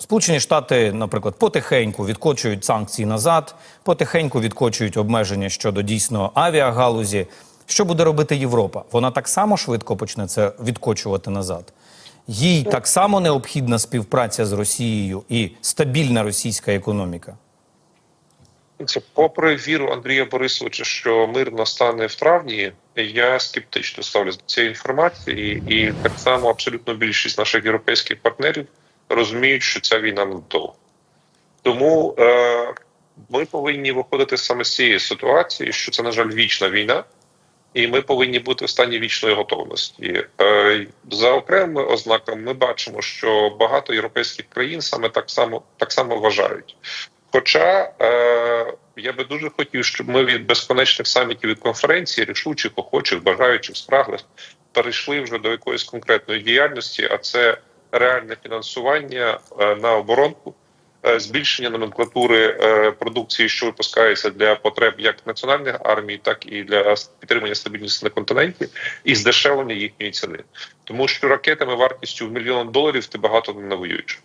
Сполучені Штати, наприклад, потихеньку відкочують санкції назад, потихеньку відкочують обмеження щодо дійсно авіагалузі. Що буде робити Європа? Вона так само швидко почне це відкочувати назад. Їй так само необхідна співпраця з Росією і стабільна російська економіка. Це попри віру Андрія Борисовича, що мир настане в травні. Я скептично ставлюсь до цієї інформації, і так само абсолютно більшість наших європейських партнерів розуміють, що ця війна надовго. Тому е, ми повинні виходити саме з цієї ситуації, що це, на жаль, вічна війна, і ми повинні бути в стані вічної готовності. Е, за окремими ознаками ми бачимо, що багато європейських країн саме так само так само вважають. Хоча е, я би дуже хотів, щоб ми від безконечних самітів і конференцій, рішучих, охочих, бажаючих, спраглих, перейшли вже до якоїсь конкретної діяльності, а це реальне фінансування е, на оборонку, е, збільшення номенклатури е, продукції, що випускається для потреб як національних армій, так і для підтримання стабільності на континенті, і здешевлення їхньої ціни, тому що ракетами вартістю в мільйон доларів ти багато не навоюєш.